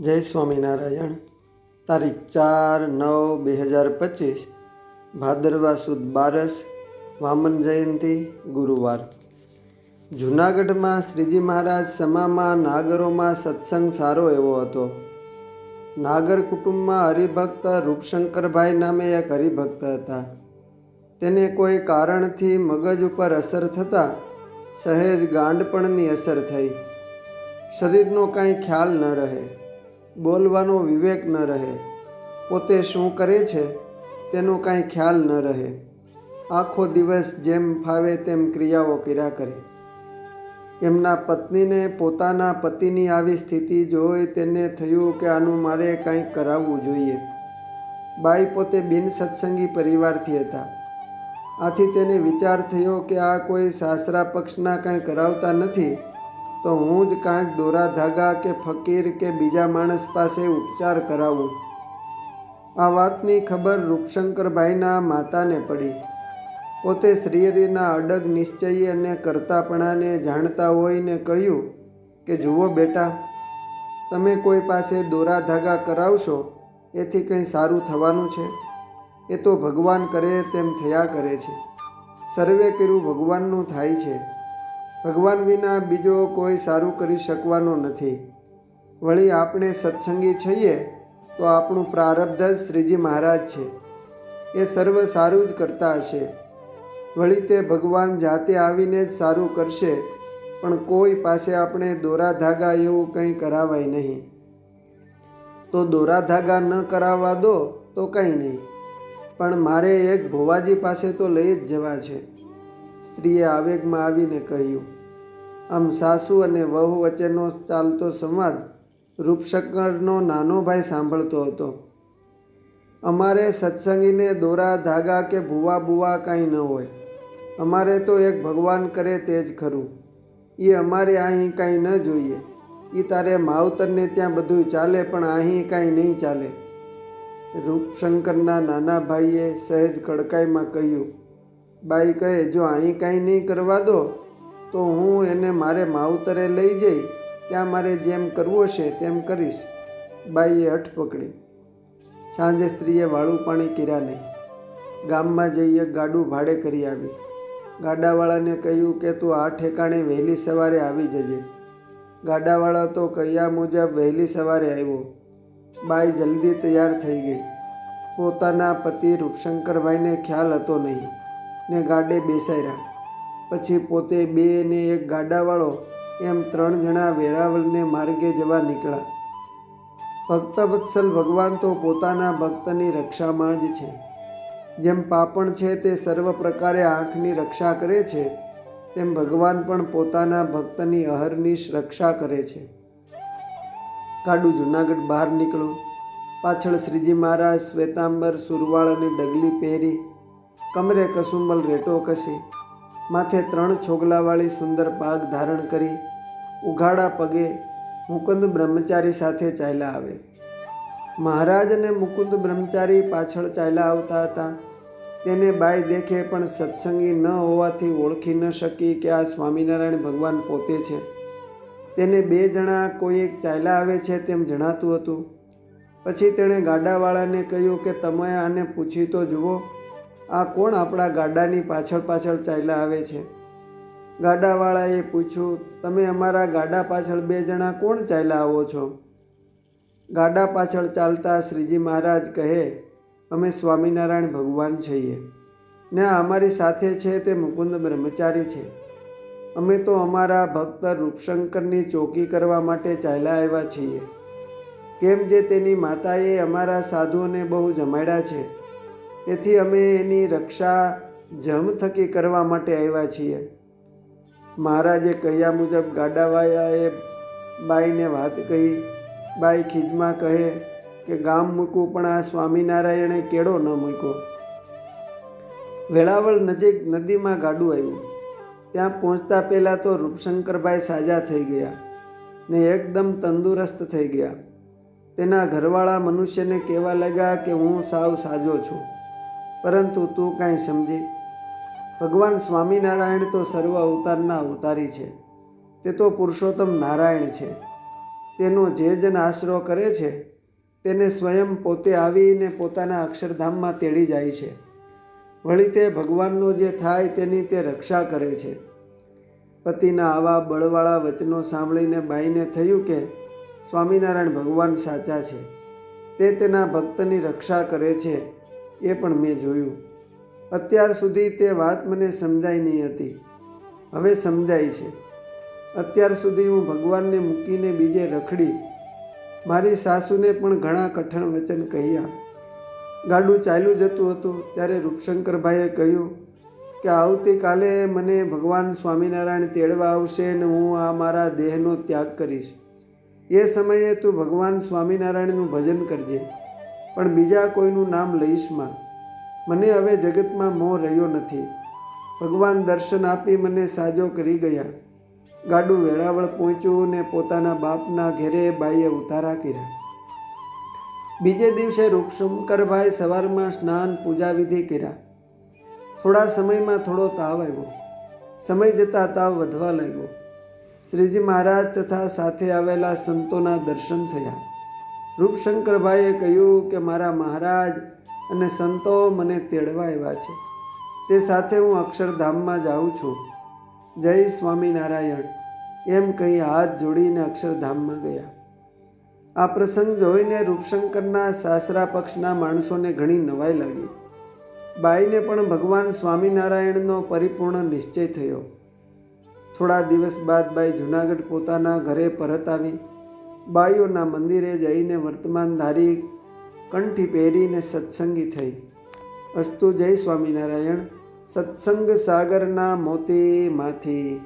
જય સ્વામિનારાયણ. તારીખ ચાર નવ બે હજાર પચીસ, ભાદરવા સુદ બારસ, વામન જયંતિ, ગુરુવાર. જૂનાગઢમાં શ્રીજી મહારાજ સમામાં નાગરોમાં સત્સંગ સારો એવો હતો. નાગર કુટુંબમાં હરિભક્ત રૂપશંકરભાઈ નામે એક હરિભક્ત હતા. તેને કોઈ કારણથી મગજ ઉપર અસર થતાં સહેજ ગાંડપણની અસર થઈ. શરીરનો કાંઈ ખ્યાલ ન રહે. બોલવાનો વિવેક ન રહે. પોતે શું કરે છે તેનો કાંઈ ખ્યાલ ન રહે. આખો દિવસ જેમ ફાવે તેમ ક્રિયાઓ કર્યા કરે. એમના પત્નીને પોતાના પતિની આવી સ્થિતિ જોઈ તેને થયું કે આનું મારે કાંઈક કરાવવું જોઈએ. બાઈ પોતે બિન સત્સંગી પરિવારથી હતા. આથી તેને વિચાર થયો કે આ કોઈ સાસરા પક્ષના કાંઈ કરાવતા નથી. તો હું જ કાંઈક દોરા ધાગા કે ફકીર કે બીજા માણસ પાસે ઉપચાર કરાવું. આ વાતની ખબર રૂપશંકરભાઈના માતાને પડી. પોતે શ્રીહરિના અડગ નિશ્ચયી અને કરતાપણાને જાણતા હોઈને કહ્યું કે, જુઓ બેટા, તમે કોઈ પાસે દોરા ધાગા કરાવશો, એથી કંઈ સારું થવાનું છે? એ તો ભગવાન કરે તેમ થયા કરે છે. સર્વે કર્યું ભગવાનનું થાય છે. ભગવાન વિના બીજો કોઈ સારું કરી શકવાનો નથી. વળી આપણે સત્સંગી છીએ, તો આપણું પ્રારબ્ધ જ શ્રીજી મહારાજ છે. એ સર્વ સારું જ કરતા હશે. વળી તે ભગવાન જાતે આવીને જ સારું કરશે, પણ કોઈ પાસે આપણે દોરા ધાગા એવું કંઈ કરાવાય નહીં. તો દોરા ધાગા ન કરાવવા દો તો કંઈ નહીં. પણ મારે એક ભોવાજી પાસે તો લઈ જ જવા છે. સ્ત્રીએ આવેગમાં આવીને કહ્યું, આમ સાસુ અને વહુ વચ્ચેનો ચાલતો સંવાદ રૂપશંકરનો નાનો ભાઈ સાંભળતો હતો. અમારે સત્સંગીને દોરા, ધાગા કે ભૂવા બુવા કાંઈ ન હોય. અમારે તો એક ભગવાન કરે તે જ ખરું. એ અમારે અહીં કાંઈ ન જોઈએ. એ તારે માવતરને ત્યાં બધું ચાલે પણ અહીં કાંઈ નહીં ચાલે. રૂપશંકરના નાના ભાઈએ સહેજ કડકાઈમાં કહ્યું બાઈ કહે, જો અહીં કાંઈ નહીં કરવા દો, તો હું એને મારે માવતરે લઈ જઈ, ત્યાં મારે જેમ કરવું હશે તેમ કરીશ. બાઈએ હઠ પકડી. સાંજે સ્ત્રીએ વાળું પાણી કર્યા નહીં. ગામમાં જઈએ ગાડું ભાડે કરી આવી. ગાડાવાળાને કહ્યું કે, તું આ ઠેકાણે વહેલી સવારે આવી જજે. ગાડાવાળા તો કહ્યા મુજબ વહેલી સવારે આવ્યો. બાઈ જલ્દી તૈયાર થઈ ગઈ. પોતાના પતિ રૂપશંકરભાઈને ખ્યાલ હતો નહીં. ને ગાડે બેસાડ્યા. પછી પોતે બે ને એક ગાડાવાળો એમ ત્રણ જણા વેળાવળને માર્ગે જવા નીકળ્યા. ભક્તવત્સલ ભગવાન તો પોતાના ભક્તની રક્ષામાં જ છે. જેમ પાપણ છે તે સર્વ પ્રકારે આંખની રક્ષા કરે છે, તેમ ભગવાન પણ પોતાના ભક્તની અહર્નિશ રક્ષા કરે છે. કાડું જુનાગઢ બહાર નીકળું પાછળ શ્રીજી મહારાજ શ્વેતાંબર સુરવાળ અને ડગલી પહેરી કમરે કસુંબલ રેટો કસી, માથે ત્રણ છોગલાવાળી સુંદર પાગ ધારણ કરી, ઉઘાડા પગે મુકુંદ બ્રહ્મચારી સાથે ચાલ્યા આવે. મહારાજ અને મુકુંદ બ્રહ્મચારી પાછળ ચાલ્યા આવતા હતા. તેને બાઈ દેખે પણ સત્સંગી ન હોવાથી ઓળખી ન શકી કે આ સ્વામિનારાયણ ભગવાન પોતે છે. તેને બે જણા કોઈ એક ચાલ્યા આવે છે તેમ જણાતું હતું. પછી તેણે ગાડાવાળાને કહ્યું કે તમે આને પૂછી તો જુઓ આ કોણ આપણા ગાડાની પાછળ પાછળ ચાલ્યા આવે છે? ગાડાવાળાએ પૂછ્યું, તમે અમારા ગાડા પાછળ બે જણા કોણ ચાલ્યા આવો છો? ગાડા પાછળ ચાલતા શ્રીજી મહારાજ કહે, અમે સ્વામિનારાયણ ભગવાન છીએ. ને અમારી સાથે છે તે મુકુંદ બ્રહ્મચારી છે. અમે તો અમારા ભક્ત રૂપશંકરની ચોકી કરવા માટે ચાલ્યા આવ્યા છીએ. કેમ જે તેની માતાએ અમારા સાધુઓને બહુ જમાડ્યા છે? તેથી અમે એની રક્ષા જમ થકી કરવા માટે આવ્યા છીએ. મહારાજે કહ્યા મુજબ ગાડાવાળાએ બાઈને વાત કહી. બાઈ ખીજમાં કહે કે, ગામ મૂકવું પણ આ સ્વામિનારાયણે કેળો ન મૂક્યો. વેળાવળ નજીક નદીમાં ગાડું આવ્યું. ત્યાં પહોંચતા પહેલાં તો રૂપશંકરભાઈ સાજા થઈ ગયા ને એકદમ તંદુરસ્ત થઈ ગયા. તેના ઘરવાળા મનુષ્યને કહેવા લાગ્યા કે, હું સાવ સાજો છું. પરંતુ તું કાંઈ સમજી. ભગવાન સ્વામિનારાયણ તો સર્વ અવતારના અવતારી છે. તે તો પુરુષોત્તમ નારાયણ છે. તેનો જે જન આશરો કરે છે, તેને સ્વયં પોતે આવીને પોતાના અક્ષરધામમાં તેડી જાય છે. વળી તે ભગવાનનો જે થાય તેની તે રક્ષા કરે છે. પતિના આવા બળવાળા વચનો સાંભળીને બાઈને થયું કે, સ્વામિનારાયણ ભગવાન સાચા છે. તે તેના ભક્તની રક્ષા કરે છે. એ પણ મેં જોયું. અત્યાર સુધી તે વાત મને સમજાઈ નહીં હતી. હવે સમજાય છે. અત્યાર સુધી હું ભગવાનને મૂકીને બીજે રખડી, મારી સાસુને પણ ઘણા કઠણ વચન કહ્યા. ગાડું ચાલ્યું જતું હતું ત્યારે રૂપશંકરભાઈએ કહ્યું કે આવતીકાલે મને ભગવાન સ્વામિનારાયણ તેડવા આવશે ને હું આ મારા દેહનો ત્યાગ કરીશ. એ સમયે તું ભગવાન સ્વામિનારાયણનું ભજન કરજે. પણ બીજા કોઈનું નામ લઈશમાં. મને હવે જગતમાં મોહ રહ્યો નથી. ભગવાન દર્શન આપી મને સાજો કરી ગયા. ગાડું વેળાવળ પહોંચ્યું ને પોતાના બાપના ઘેરે બાઈએ ઉતારા કર્યા. બીજે દિવસે રૂપશંકરભાઈ સવારમાં સ્નાન પૂજા વિધિ કર્યા. થોડા સમયમાં થોડો તાવ આવ્યો. સમય જતાં તાવ વધવા લાગ્યો. શ્રીજી મહારાજ તથા સાથે આવેલા સંતોના દર્શન થયા. રૂપશંકરભાઈએ કહ્યું કે મારા મહારાજ અને સંતો મને તેડવા આવ્યા છે. તે સાથે હું અક્ષરધામમાં જાઉં છું. જય સ્વામિનારાયણ. એમ કહી હાથ જોડીને અક્ષરધામમાં ગયા. આ પ્રસંગ જોઈને રૂપશંકરના સાસરા પક્ષના માણસોને ઘણી નવાઈ લાગી. બાઈને પણ ભગવાન સ્વામિનારાયણનો પરિપૂર્ણ નિશ્ચય થયો. થોડા દિવસ બાદ બાઈ જુનાગઢ પોતાના ઘરે પરત આવી. બાઈઓના મંદિરે જઈને વર્તમાન ધારી કંઠી પહેરીને સત્સંગી થઈ. અસ્તુ જય સ્વામિનારાયણ. સત્સંગ સાગરના મોતીમાંથી